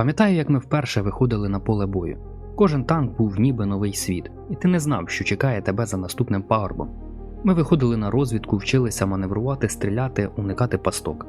Пам'ятаю, як ми вперше виходили на поле бою. Кожен танк був ніби новий світ, і ти не знав, що чекає тебе за наступним пагорбом. Ми виходили на розвідку, вчилися маневрувати, стріляти, уникати пасток.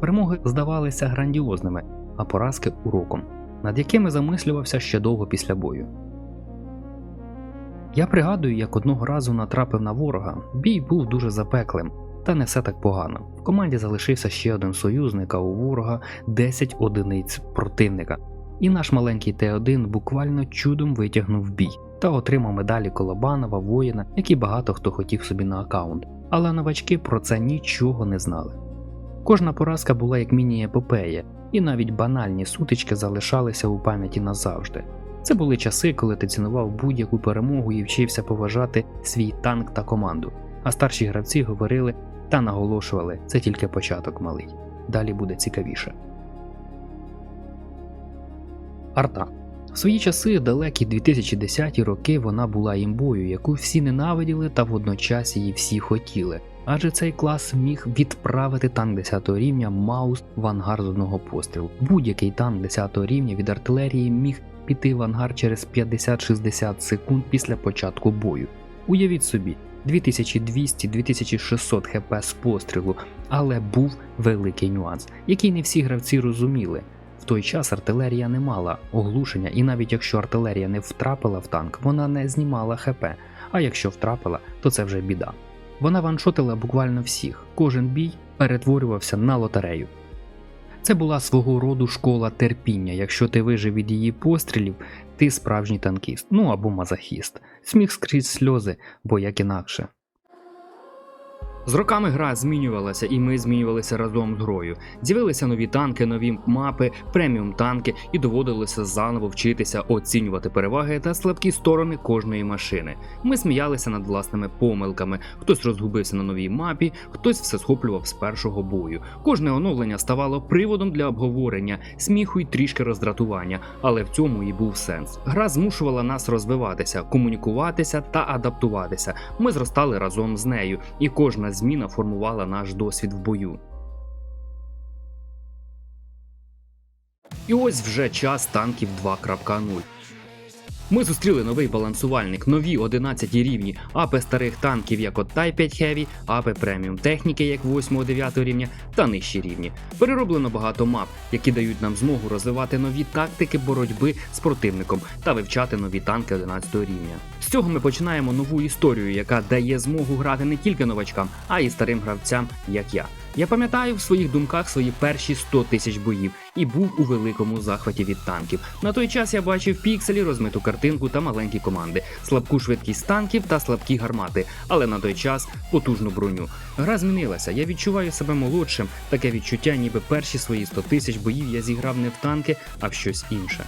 Перемоги здавалися грандіозними, а поразки уроком, над якими замислювався ще довго після бою. Я пригадую, як одного разу натрапив на ворога. Бій був дуже запеклим, та не все так погано. В команді залишився ще один союзник, а у ворога 10 одиниць противника. І наш маленький Т1 буквально чудом витягнув бій та отримав медалі Колобанова, воїна, які багато хто хотів собі на аккаунт. Але новачки про це нічого не знали. Кожна поразка була як міні-епопея, і навіть банальні сутички залишалися у пам'яті назавжди. Це були часи, коли ти цінував будь-яку перемогу і вчився поважати свій танк та команду. А старші гравці говорили та наголошували, це тільки початок малий. Далі буде цікавіше. Арта. В свої часи, далекі 2010-ті роки, вона була імбою, яку всі ненавиділи та водночас її всі хотіли. Адже цей клас міг відправити танк 10 рівня Маус в ангар з одного пострілу. Будь-який танк 10 рівня від артилерії міг піти в ангар через 50-60 секунд після початку бою. Уявіть собі, 2200-2600 хп з пострілу, але був великий нюанс, який не всі гравці розуміли. В той час артилерія не мала оглушення, і навіть якщо артилерія не втрапила в танк, вона не знімала ХП. А якщо втрапила, то це вже біда. Вона ваншотила буквально всіх, кожен бій перетворювався на лотерею. Це була свого роду школа терпіння. Якщо ти вижив від її пострілів, ти справжній танкіст, ну або мазохіст. Сміх скрізь сльози, бо як інакше. З роками гра змінювалася, і ми змінювалися разом з грою. З'явилися нові танки, нові мапи, преміум танки, і доводилося заново вчитися оцінювати переваги та слабкі сторони кожної машини. Ми сміялися над власними помилками. Хтось розгубився на новій мапі, хтось все схоплював з першого бою. Кожне оновлення ставало приводом для обговорення, сміху й трішки роздратування, але в цьому і був сенс. Гра змушувала нас розвиватися, комунікуватися та адаптуватися. Ми зростали разом з нею, і кожна зміна формувала наш досвід в бою. І ось вже час танків 2.0. Ми зустріли новий балансувальник, нові 11 рівні, апи старих танків, як от Type 5 Heavy, апи преміум техніки, як 8-9 рівня, та нижчі рівні. Перероблено багато мап, які дають нам змогу розвивати нові тактики боротьби з противником та вивчати нові танки 11 рівня. З цього ми починаємо нову історію, яка дає змогу грати не тільки новачкам, а й старим гравцям, як я. Я пам'ятаю в своїх думках свої перші 100 тисяч боїв і був у великому захваті від танків. На той час я бачив пікселі, розмиту картинку та маленькі команди, слабку швидкість танків та слабкі гармати, але на той час потужну броню. Гра змінилася. Я відчуваю себе молодшим. Таке відчуття, ніби перші свої 100 тисяч боїв я зіграв не в танки, а в щось інше.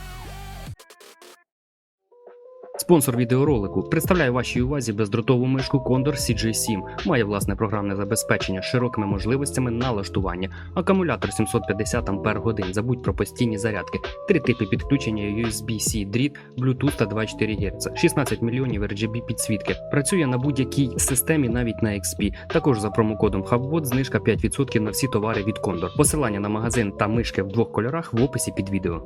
Спонсор відеоролику представляє вашій увазі бездротову мишку Condor CJ7. Має власне програмне забезпечення з широкими можливостями налаштування, акумулятор 750 Ах, забудь про постійні зарядки, три типи підключення USB-C дріт, Bluetooth та 24 Гц, 16 мільйонів RGB підсвітки. Працює на будь-якій системі, навіть на XP. Також за промокодом HubBot знижка 5% на всі товари від Condor. Посилання на магазин та мишки в двох кольорах в описі під відео.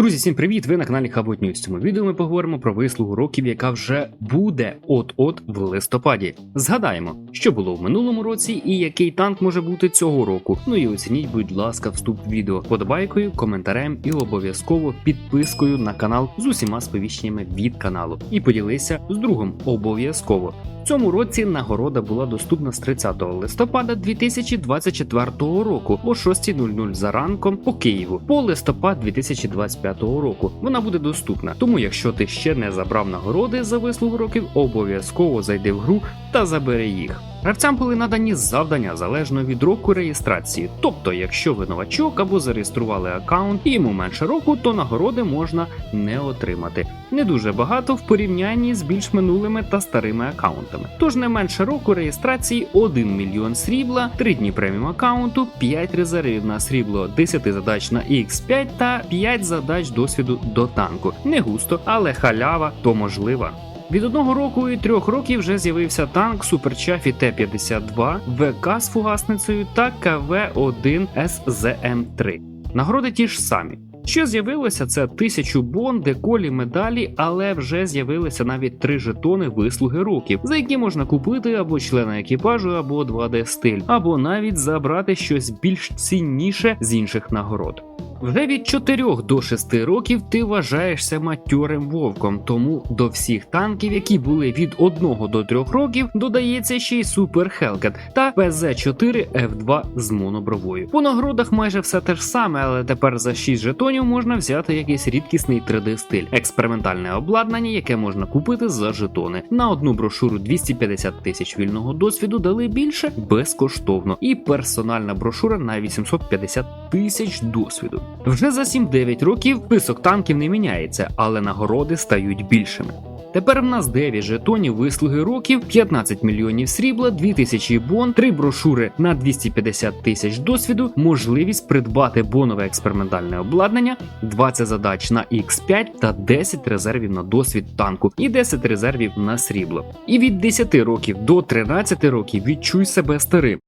Друзі, всім привіт! Ви на каналі Хабот News. В цьому відео ми поговоримо про вислугу років, яка вже буде от-от в листопаді. Згадаємо, що було в минулому році і який танк може бути цього року. Ну і оцініть, будь ласка, вступ відео подобайкою, коментарем і обов'язково підпискою на канал з усіма сповіщеннями від каналу. І поділися з другом обов'язково. Цьому році нагорода була доступна з 30 листопада 2024 року о 6.00 за ранком по Києву по листопад 2025 року. Вона буде доступна. Тому, якщо ти ще не забрав нагороди за вислугу років, обов'язково зайди в гру та забери їх. Гравцям були надані завдання залежно від року реєстрації. Тобто, якщо ви новачок або зареєстрували аккаунт і йому менше року, то нагороди можна не отримати. Не дуже багато в порівнянні з більш минулими та старими аккаунтами. Тож не менше року реєстрації 1 мільйон срібла, 3 дні преміум аккаунту, 5 резервів на срібло, 10 задач на X5 та 5 задач досвіду до танку. Не густо, але халява то можлива. Від одного року і трьох років вже з'явився танк Суперчафі Т-52, ВК з фугасницею та КВ-1 СЗМ-3. Нагороди ті ж самі. Що з'явилося, це тисячу бон, деколі, медалі, але вже з'явилися навіть три жетони вислуги років, за які можна купити або члена екіпажу, або 2D стиль, або навіть забрати щось більш цінніше з інших нагород. Вже від 4 до 6 років ти вважаєшся матьорим вовком, тому до всіх танків, які були від 1 до 3 років, додається ще й Супер Хелкет та ПЗ-4Ф2 з монобровою. По нагородах майже все те ж саме, але тепер за 6 жетонів можна взяти якийсь рідкісний 3D стиль, експериментальне обладнання, яке можна купити за жетони. На одну брошуру 250 тисяч вільного досвіду дали більше безкоштовно, і персональна брошура на 850 тисяч досвіду. Вже за 7-9 років список танків не міняється, але нагороди стають більшими. Тепер в нас 9 жетонів вислуги років, 15 мільйонів срібла, 2000 бон, 3 брошури на 250 тисяч досвіду, можливість придбати бонове експериментальне обладнання, 20 задач на X5 та 10 резервів на досвід танку і 10 резервів на срібло. І від 10 років до 13 років відчуй себе старим,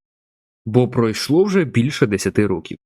бо пройшло вже більше 10 років.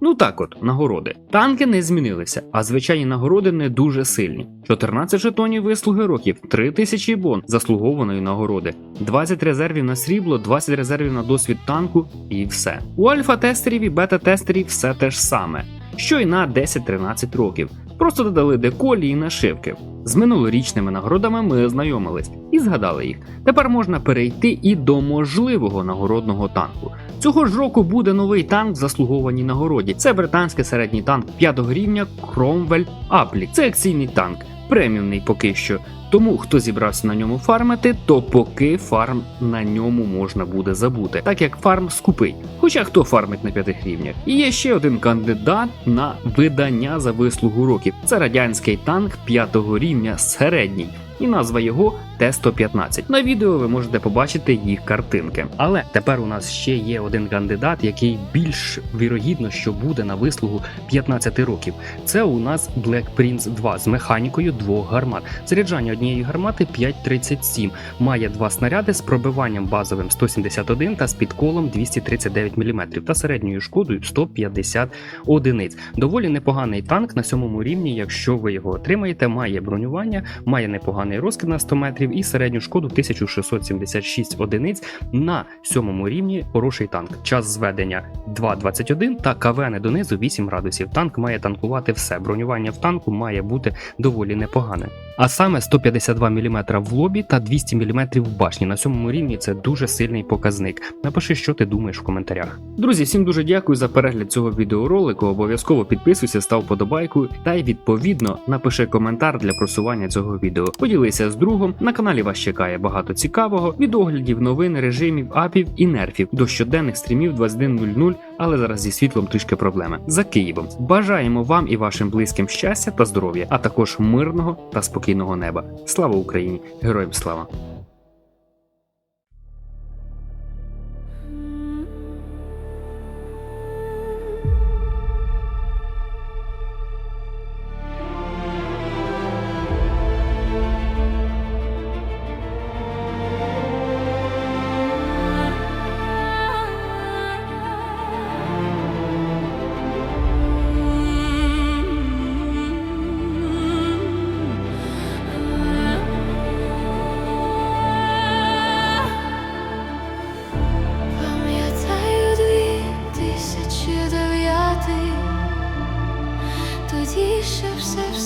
Ну так от, нагороди. Танки не змінилися, а звичайні нагороди не дуже сильні. 14 жетонів вислуги років, 3000 бон заслугованої нагороди, 20 резервів на срібло, 20 резервів на досвід танку і все. У альфа-тестерів і бета-тестерів все те ж саме, що й на 10-13 років. Просто додали деколі і нашивки. З минулорічними нагородами ми ознайомились і згадали їх. Тепер можна перейти і до можливого нагородного танку. Цього ж року буде новий танк в заслугованій нагороді. Це британський середній танк 5 рівня Cromwell Аплік. Це акційний танк, преміумний поки що. Тому хто зібрався на ньому фармити, то поки фарм на ньому можна буде забути, так як фарм скупий. Хоча хто фармить на п'ятих рівнях. І є ще один кандидат на видання за вислугу років. Це радянський танк 5 рівня середній. І назва його Т-115. На відео ви можете побачити їх картинки. Але тепер у нас ще є один кандидат, який більш вірогідно, що буде на вислугу 15 років. Це у нас Black Prince 2 з механікою двох гармат. Заряджання однієї гармати 5,37. Має два снаряди з пробиванням базовим 171 та з підколом 239 мм та середньою шкодою 150 одиниць. Доволі непоганий танк на сьомому рівні, якщо ви його отримаєте, має бронювання, має непоганий розкид на 100 метрів і середню шкоду 1676 одиниць на сьомому рівні. Хороший танк. Час зведення 2.21 та КВН донизу 8 градусів. Танк має танкувати все. Бронювання в танку має бути доволі непогане. А саме 152 мм в лобі та 200 мм в башні. На сьомому рівні це дуже сильний показник. Напиши, що ти думаєш в коментарях. Друзі, всім дуже дякую за перегляд цього відеоролику. Обов'язково підписуйся, став подобайку та й відповідно напиши коментар для просування цього відео. Поділися з другом. На каналі вас чекає багато цікавого від оглядів новин, режимів, апів і нерфів до щоденних стрімів 21.00, але зараз зі світлом трішки проблеми. За Києвом. Бажаємо вам і вашим близьким щастя та здоров'я, а також мирного та спокійного неба. Слава Україні! Героям слава! Joseph